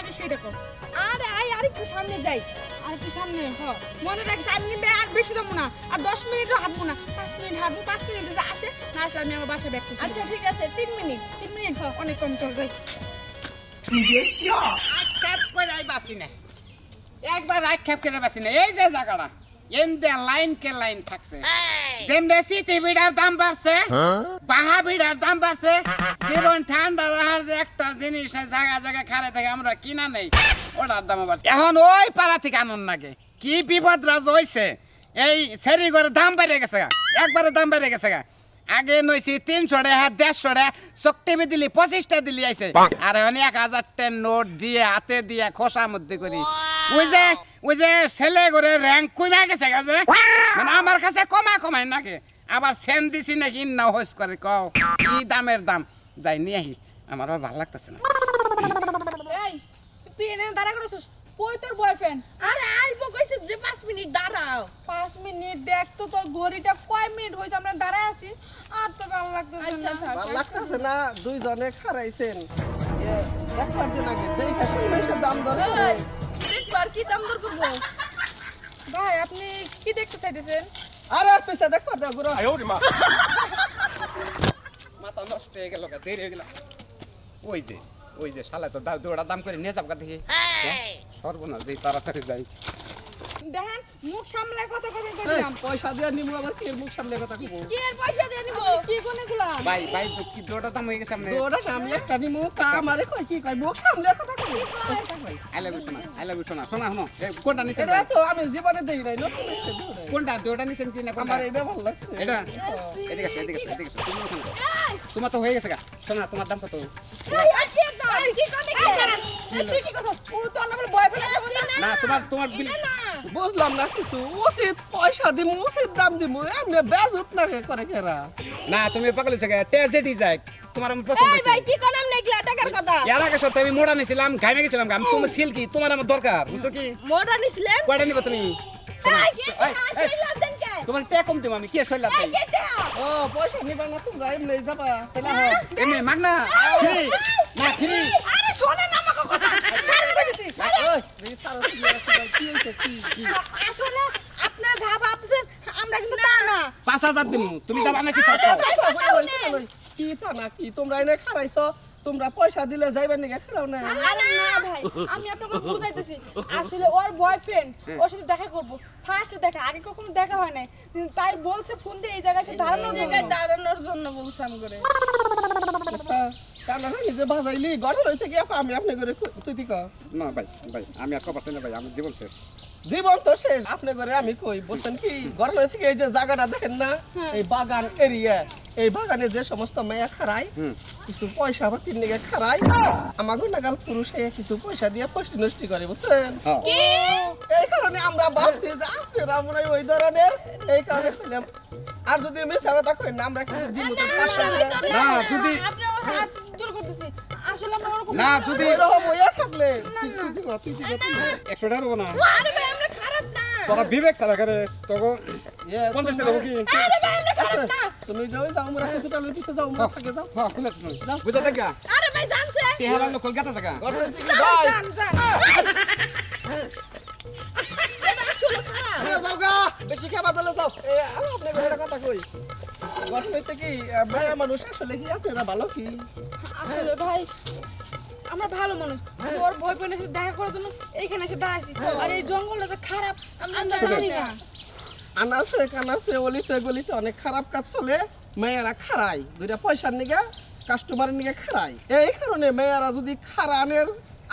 আগে সেটা কর আরে আই আর একটু সামনে যাই। আর একটু সামনে হ। মনে রাখিস আমি কিন্তু আর বেশি দেবো না। আর দশ মিনিটও হাঁটবো না। পাঁচ মিনিট হাঁটবো পাঁচ মিনিট যে আসে না আসলে আমি আমার বাসায় ব্যাগ আচ্ছা ঠিক আছে তিন মিনিট। তিন মিনিট হ অনেক কম চল যাই। বাসি একবার আক্ষেপ করে বাসি না। এই যে জায়গাটা এনদে লাইন কে লাইন থাকছে। যেমনে সিটি বিড়ার দাম বাড়ছে বাহা বিড়ার দাম বাড়ছে জীবন ঠান্ডা রাহার যে একটা জিনিস জায়গা জায়গা খারে থেকে আমরা কিনা নেই। ওটার দাম বাড়ছে এখন ওই পাড়া থেকে আনন্দ লাগে কি বিপদ রাজ হইছে? এই সেরি করে দাম বেড়ে গেছে গা। একবারে দাম বেড়ে গেছে গা। আগে নইছি তিনশো টাকা দেড়শো টাকা শক্তি দিলি পঁচিশটা দিলি আইছে। আর এখন এক হাজার টেন নোট দিয়ে হাতে দিয়ে খোসা মধ্যে করি। ওই যে ওই যে ছেলে করে র্যাঙ্ক কমে গেছে গেছে মানে আমার কাছে কমা কমাই নাকি আবার সেন দিছি নাকি না হোস করে কও কি দামের দাম? যাই নিয়ে আহি আমার আর ভালো লাগতেছে না। এই তুই এনে দাঁড়া করেছিস? কই তোর বয়ফ্রেন্ড আরে আইবো কইছে যে পাঁচ মিনিট দাঁড়াও। পাঁচ মিনিট দেখ তো তোর ঘড়িটা কয় মিনিট হয়েছে আমরা দাঁড়ায় আছি। আর তো ভালো লাগতেছে আচ্ছা, না। আচ্ছা। ভালো লাগতেছে না দুইজনে খারাইছেন আগে যেই খাসি মাংসের দাম ধরে। দেখবার কি দাম দর করব? ভাই আপনি কি দেখতে চাইতেছেন? আরে পিছে দেখবার দাও মা। মাথা নষ্ট হয়ে গেল গা, দেরি হয়ে গেল। ওই যে ওই যে শালা তো দা- দৌড়া দাম করে নিয়ে যাব দেখি। হ্যাঁ? সর্বনাশ দেই তাড়াতাড়ি যাই। দেখেন মুখ সামলে কথা কবে কইলাম পয়সা দিয়ে নিমু আবার কি মুখ সামনে কথা কব? কি এর পয়সা দিয়ে নিবো? কি কোনে গুলা ভাই ভাই কি দৌড়া দাম হয়ে গেছে আপনি দৌড়া আমি একটা নিমু তা আমারে কই কি কই মুখ সামনে কথা কব? আই লাভ ইউ সোনা আই লাভ ইউ সোনা সোনা শোনো এ, কোনটা নিছেন এটা তো আমি জীবনে দেই নাই নতুন কোনটা দৌড়া নিছেন কি না আমার এটা ভালো লাগছে। এটা? এদিকে আসো, এদিকে আসো, এদিকে আসো, তুমি ওখানে তোমার তো হয়ে গেছে গা। শোনা তোমার দাম কত? এই, আর কি দাম? কি কথা কি? তুই কি কথা ও তো আমার বয়ফ্রেন্ড আছে বলে না তোমার তোমার বিল বুঝলাম না কিছু। উচিত পয়সা দিমু উচিত দাম দিমু। এমনি বেজুত না করে কেরা। না তুমি পাগল হয়েছে গা টেজেটি যাই। তোমার আমি পছন্দ এই ভাই কি কনাম নেগলা টাকার কথা। এর আগে সপ্তাহে আমি মোড়া নিছিলাম ঘাইমে গেছিলাম গা। আমি তোমার সিল্কি তোমার আমার দরকার বুঝছ কি? মোটা নিছিলেন? কয়টা নিবা তুমি? কি? কে? তোমার টে কম দিব আমি কি এই, কেটা? ও পয়সা নিবা না যাবা তাহলে এমনি মাগ ফ্রি। না ফ্রি। আরে শোনেন আমাকে আসলে আপনারা যা ভাবছেন আমরা কিন্তু তা না। পাঁচ হাজার দিন তুমি যাবা নাকি আচ্ছা, ওই, ওই, ওই, ওই, কি তা না কি? তোমরা এনে খারাইছো তোমরা পয়সা দিলে যাইবেন নাকি? খারাও না। আরে না ভাই আমি আপনাকে বুঝাইতেছি। আসলে ওর বয়ফ্রেন্ড ওর সাথে দেখা করব। ফার্স্ট দেখা আগে কখনো দেখা হয় নাই। তাই বলছে ফোন দিয়ে এই জায়গায় সে দাঁড়ানোর জন্য। বলছাম করে নিজে বাজাইলি গড়ে রয়েছে কি? আমি আপনি করে তুই দিক না ভাই ভাই আমি আর কবার না ভাই আমার জীবন শেষ। জীবন তো শেষ আপনি করে আমি কই? বলছেন কি গড়ে রয়েছে কি? এই যে জায়গাটা দেখেন না এই বাগান এরিয়া। এই বাগানে যে সমস্ত মেয়া খারাই কিছু পয়সা বা তিন দিকে খারাই আমাকে নাগাল পুরুষ কিছু পয়সা দিয়ে পষ্টি নষ্টি করে বুঝছেন? হ্যাঁ। এই কারণে আমরা ভাবছি যে আপনারা মনে ওই ধরনের এই কারণে আর যদি মিথ্যা কথা কই না আমরা কিন্তু দিব তো পাঁচশো না যদি আসলে আমরা ওরকম না যদি ওইরকম হইয়া থাকলে। একশো টাকা দেবো না। আরে ভাই আমরা খারাপ না। তোরা বিবেক ছাড়া করে তোকে এ, পঞ্চাশ টাকা দেবো কি? আরে ভাই আমরা খারাপ না। তুমি যাও যাও আমরা কিছু টালের পিছে যাও আমরা থাকে যাও। হ্যাঁ খুলে বুঝা দেখ আরে ভাই জানছে। টেহারা লোক কলকাতা থাকা। গড়ে রয়েছে কি? ভাই। জান জান। আসলে খারাপ। যাও গা বেশি খাবার দলে যাও। এ আর আপনি একটা কথা কই? গঠন হয়েছে কি ভাই মানুষ আসলে কি আপনারা ভালো কি? আসলে ভাই আমরা ভালো মানুষ। কিন্তু ওর বয়ফ্রেন্ডের সাথে দেখা করার জন্য এইখানে এসে দাঁড়াইছি। আর এই জঙ্গলটা তো খারাপ আমরা জানি না। আনাসে কানাসে অলিতে গলিতে অনেক খারাপ কাজ চলে মেয়েরা খারাই দুইটা পয়সার নিগে কাস্টমারের নিগে খারাই এই কারণে মেয়েরা যদি খারানের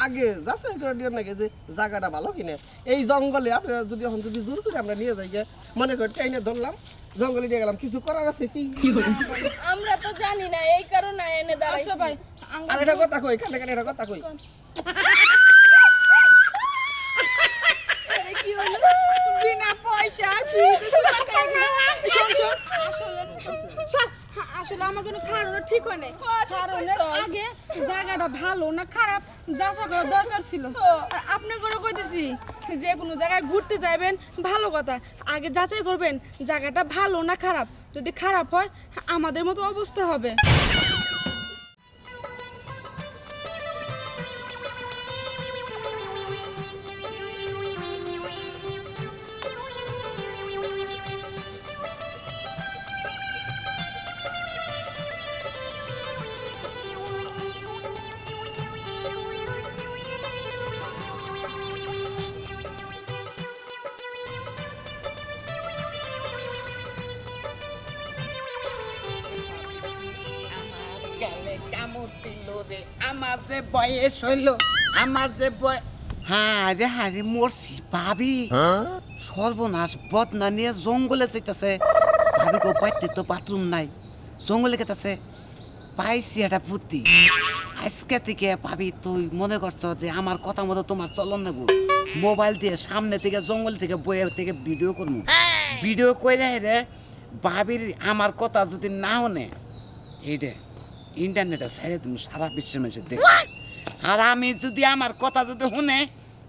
আগে যাচাই করে দিয়ে নাকি যে জায়গাটা ভালো কিনে। এই জঙ্গলে আপনারা যদি এখন যদি জোর করে আমরা নিয়ে যাই মনে করি টাইনে ধরলাম জঙ্গলে নিয়ে গেলাম কিছু করার আছে কি? আমরা তো জানি না এই কারণে এনে দাঁড়াইছি। আচ্ছা ভাই আর এটা কথা কই কানে কানে এটা কথা কই? কি হলো? বিনা পয়সা আসলে আমার কোনো খারাপ ঠিক হয় নাই। কারণের আগে জায়গাটা ভালো না খারাপ যাচা করা দরকার ছিল। আর আপনার করে কইতেছি যে কোনো জায়গায় ঘুরতে যাবেন, ভালো কথা। আগে যাচাই করবেন, জায়গাটা ভালো না খারাপ? যদি খারাপ হয়, আমাদের মতো অবস্থা হবে। দিল রে। আমার যে বয়স হইল আমার যে বয় হ্যাঁ রে হ্যাঁ রে মরছি ভাবি। সর্বনাশ বদনা নিয়ে জঙ্গলে যেতেছে ভাবি কো পাইতে তো বাথরুম নাই। জঙ্গলে গেতেছে। পাইছি একটা বুদ্ধি। আজকে থেকে ভাবি তুই মনে করছ যে আমার কথা মতো তোমার চলন নেব মোবাইল দিয়ে সামনে থেকে জঙ্গল থেকে বইয়ে থেকে ভিডিও করব। ভিডিও করে রে ভাবির আমার কথা যদি না হনে এইটা ইন্টারনেটে ছেড়ে তুমি সারা বিশ্বের মানুষের দেখ। আর আমি যদি আমার কথা যদি শুনে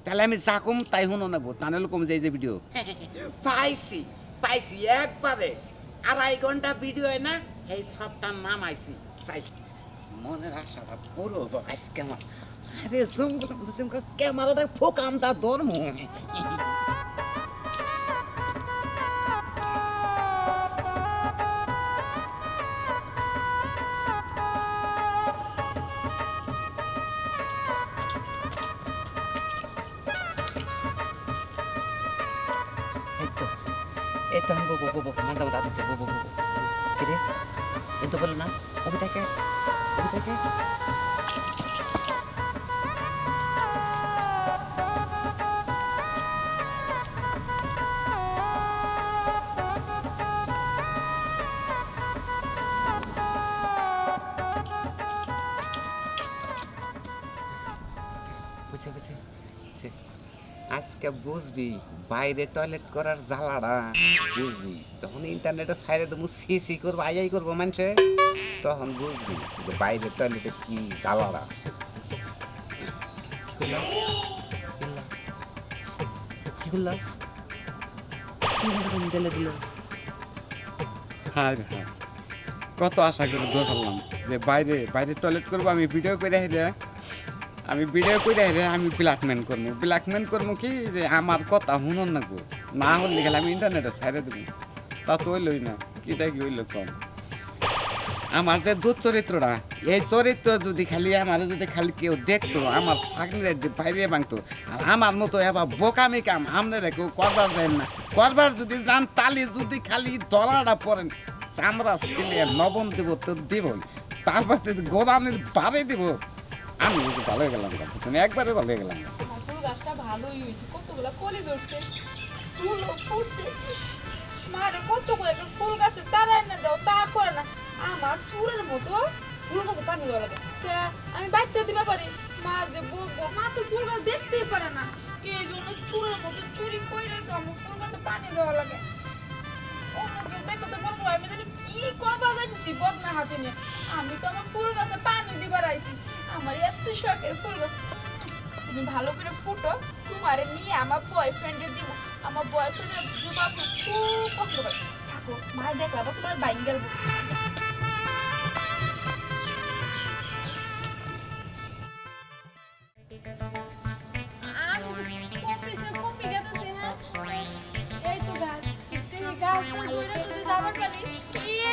তাহলে আমি যা কম তাই শুনো নেব। তা নাহলে কম যাই যে ভিডিও পাইছি পাইছি একবারে। আড়াই ঘণ্টা ভিডিও না এই সবটার নাম আইছি চাই মনের আশাটা পুরো আজকে আমার। আরে জুম জঙ্গল ক্যামেরাটা ফোকামটা ধর্ম। এই কিন্তু বলো না ওকে যাকে ওকে যাকে বুঝছে বুঝছে বুঝছে আজকে বুঝবি বাইরে টয়লেট করার জ্বালাটা, বুঝবি? যখন ইন্টারনেটে সাইডে দেবো, সি সি করব, আই আই করব মানুষে তখন বুঝবি যে বাইরে টয়লেটে কি করলাম? করলাম? করলাম হ্যাঁ কত আশা করে ধরে ফেললাম যে বাইরে বাইরে টয়লেট করব, আমি ভিডিও করে হেরে আমি ভিডিও করে হেরে আমি ব্ল্যাকমেন করব ব্ল্যাকমেন করব কি? যে আমার কথা শুনুন না গো। না হলে গেলে আমি ইন্টারনেটে ছাইড়ে দেবো। তা তো হইলই না। কি দেখি হইল কম? আমার যে দুধ চরিত্রটা এই চরিত্র যদি খালি আমার যদি খালি কেউ দেখতো, আমার চাকরির বাইরে ভাঙতো, আর আমার মতো এবার বোকামি কাম আপনারা কেউ করবার যায় না। করবার যদি যান, তালি যদি খালি দলাটা পড়েন চামড়া ছেলে লবণ দিব তো দিব তারপর গোদামের বাড়ি দিব আমি বুঝি ভালো হয়ে গেলাম বুঝছেন একবারে ভালো হয়ে গেলাম। গাছটা ভালোই হয়েছে ফুল দাও, তা করে না। আমার মতো পানি আমি দিতে পারি। মা যে মা তো ফুল গাছ দেখতেই পারে না। এই জন্য মতো চুরি আমার ফুল গাছে পানি লাগে। অন্য কেউ দেখলে তো আমি জানি কি বদনা হাতে নিয়ে। আমি তো আমার পানি দিবার আইছি। আমার এত শখের ফুল গাছ। তুমি ভালো করে ফুটো, তোমারে নিয়ে আমার বয়ফ্রেন্ডে দিব আমার বয়ফ্রেন্ডের খুব পছন্দ করে। থাকো মায় দেখলা বা তোমার বাইন গেল। হ্যাঁ?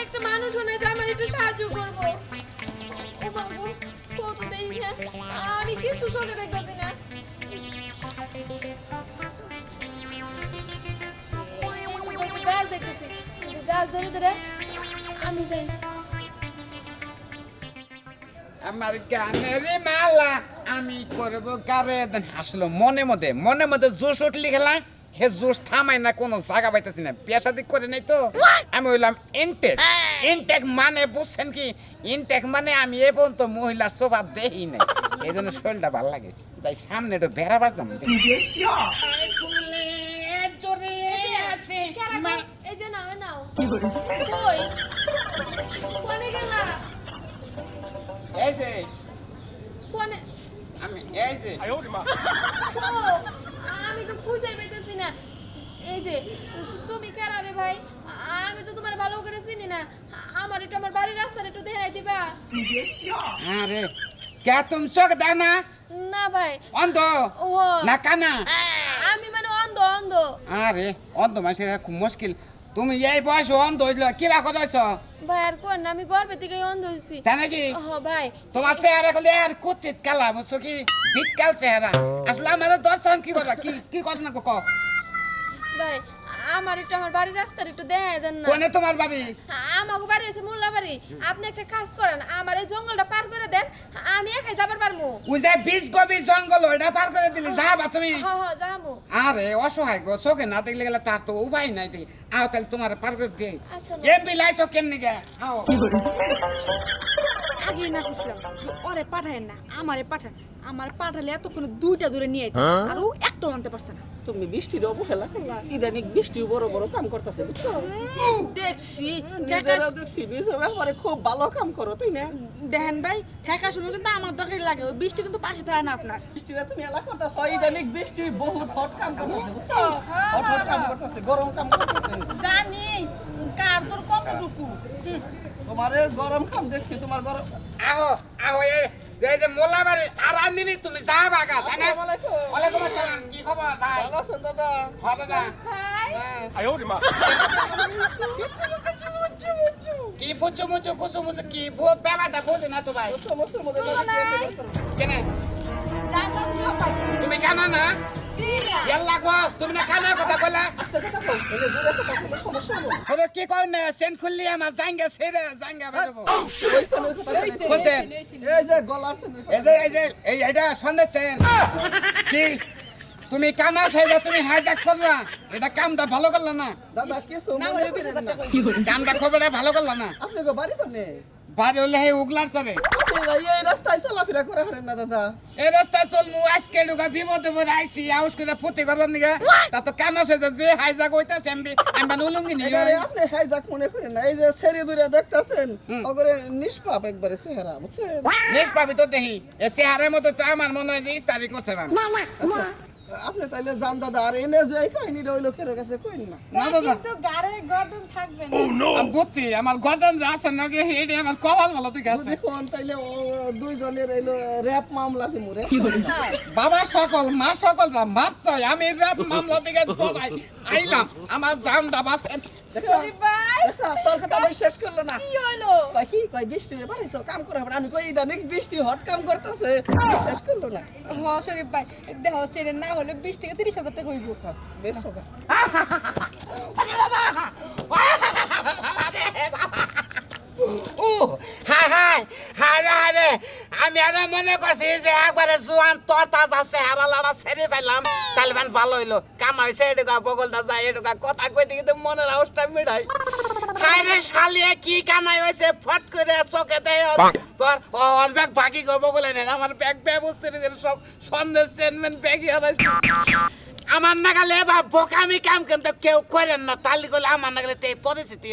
একটা মানুষ আমার একটু সাহায্য করব। গাছ দেখতেছি গাছ ধরে ধরে আমি যাই আমার গানের মালা আমি করব কারে দেন আসলে মনে মধ্যে মনে মধ্যে জোশ উঠলি খেলা হে জোশ থামাই না কোনো জায়গা পাইতেছি না পেশা দিক করে নাই তো আমি হইলাম ইনটেক ইনটেক মানে বুঝছেন কি ইনটেক মানে আমি এ পর্যন্ত মহিলার সোফা দেই নাই এই জন্য শরীরটা ভালো লাগে। তাই সামনে একটু বেড়াবার যাম আমি তো খুঁজে পেতেছি না এই যে তুমি রে ভাই আমি তো তোমার ভালো করে চিনি না আমার একটু আমার বাড়ির রাস্তাটা একটু দেখাই দিবা আরে কে তুমি চোখ দাও না ভাই অন্ধ না কানা আমি মানে অন্ধ অন্ধ আরে অন্ধ মানুষের খুব মুশকিল তুমি এই বয়সে অন্ধ হয়েছিল কি রাখো যাচ্ছ ভাই আর কোন আমি গর্বে থেকে অন্ধ হয়েছি তাই নাকি ও ভাই তোমার চেহারা করলে আর কুচিত কালা বুঝছ কি বিটকাল চেহারা আসলে আমার দর্শন কি করবা কি কি কর না কো ভাই আমার একটু আমার বাড়ির রাস্তার একটু দেখাই দেন না। কোনে তোমার বাড়ি? আমাকে বাড়ি হয়েছে মোল্লা বাড়ি। আপনি একটা কাজ করেন আমার এই জঙ্গলটা পার করে দেন আমি একাই যাবার পারমু। ওই যে বীজ গবি জঙ্গল ওইটা পার করে দিলি যাবা তুমি। হ হ যাব আরে অসহায় গো চোখে না দেখলে গেলে তার তো উপায় নাই দেখি আও তাহলে তোমার পার করে দিয়ে আচ্ছা, এম বিলাইছো কেমনি গে? আও। আগেই না খুঁজলাম যে ওরে পাঠায় না আমারে পাঠান। আমার পাঠালে এতক্ষণ দুইটা দূরে নিয়ে আইতো আর ও একটাও আনতে পারছে না। তুমি বৃষ্টির অবহেলা করলা ইদানিক বৃষ্টি বড় বড় কাম করতেছে বুঝছ? দেখছি নিজেরা দেখছি নিজে ব্যাপারে খুব ভালো কাম করো তাই না? দেখেন ভাই ঠেকা শুনে কিন্তু আমার দরকার লাগে ওই বৃষ্টি কিন্তু পাশে থাকে না আপনার। বৃষ্টিরা তুমি এলা করতেছ ইদানিক বৃষ্টি বহুত হট কাম করতেছে বুঝছ? হট হট কাম করতেছে গরম কাম করতেছে। জানি কার তোর কতটুকু? তোমারে গরম কাম দেখছি তোমার গরম আও আও যে তুমি যাবা গা তাই না? আসসালামু ওয়ালাইকুম আসসালাম কি খবর ভাই? ভালো আছেন দাদা? হ্যাঁ দাদা। কিচ্ছু না। কি ফুচু মুচু কুচু মুচু কি ব্যাপারটা বুঝি না তো ভাই? কেনে? তুমি কেন না। ইয়াল্লা গো তুমি না কানার কথা বললা আস্তে কথা কও এলে জোরে কথা কোনো সমস্যা হবে না। কি কই না সেন খুললি আমার জাঙ্গা ছেড়ে জাঙ্গা বেরোবো। ওই সেনের কথা বলে। এই যে গলার এই যে এই যে এই এটা সন্দেহ চেন কি? তুমি কানা সেজে তুমি হাইজ্যাক করলা এটা কামটা ভালো করলা না? দাদা কামটা খবরটা ভালো করলা না? আপনি গো বাড়ি কোনে বাড়ি হলে হে উগলার আপনারা এই রাস্তায় চলাফেরা করে হারেন না দাদা। এই রাস্তায় চলমু আজকে ঢুকা বিপদে পড়ে আইসি আউস করে ফুটি করবার নিগে। তা তো কানা সেজে যে হাইজ্যাক হইতাছে আমি আমি উলুঙ্গি নিয়ে আপনি হাইজাক মনে করেন না এই যে সেরি দূরে দেখতাছেন ওগরে নিষ্পাপ একবারে চেহারা বুঝছেন? নিস তো দেখি এ চেহারের মতো তো আমার মনে হয় যে ইস্তারি করছে না আপনি তাইলে জান দাদা আর এনে যে কাহিনীটা ওই লোকের কাছে কইন না। না দাদা। কিন্তু গাড়ে গর্দন থাকবে না। আমি বুঝছি আমার গদন যে আছে নাকি হেডে আমার কপাল ভালো ঠিক আছে। দেখুন তাইলে দুইজনের এলো র্যাপ মামলা দিমু রে। বাবা সকল মা সকল না মাপ চাই আমি রাত মামলা থেকে আইলাম। আমার জান দাবাস আচ্ছা তোর কথা আমি শেষ করল না কি হলো কয় কি কয় বৃষ্টি রে বাড়াইছো কাম করে আমি কই ইদানিক বৃষ্টি হট কাম করতেছে শেষ করল না হ শরীফ ভাই দেহ চেনে না হলে বিশ থেকে তিরিশ হাজার টাকা হইব বেশ ও হাই হাই হাই রে হাই রে আমি আর মনে করছি যে একবারে জোয়ান তোর তাজ আছে লাড়া ছেড়ে ফেলাম তাহলে মানে ভালো হইল। কাম হয়েছে এটুকা বগলটা যায় এটুকা কথা কইতে কিন্তু মনের আওয়াজটা মিঠাই হাই রে শালিয়ে কি কামাই হয়েছে ফট করে চোখে দেয় ওর ব্যাগ বাকি করব বলে নেন আমার ব্যাগ ব্যবস্থা করে সব সন্দেহ চেনমেন ব্যাগই হারাইছে। আমার নাগালে বা বোকামি কাম কিন্তু কেউ করেন না। তালি করলে আমার নাগালে তো পরিস্থিতি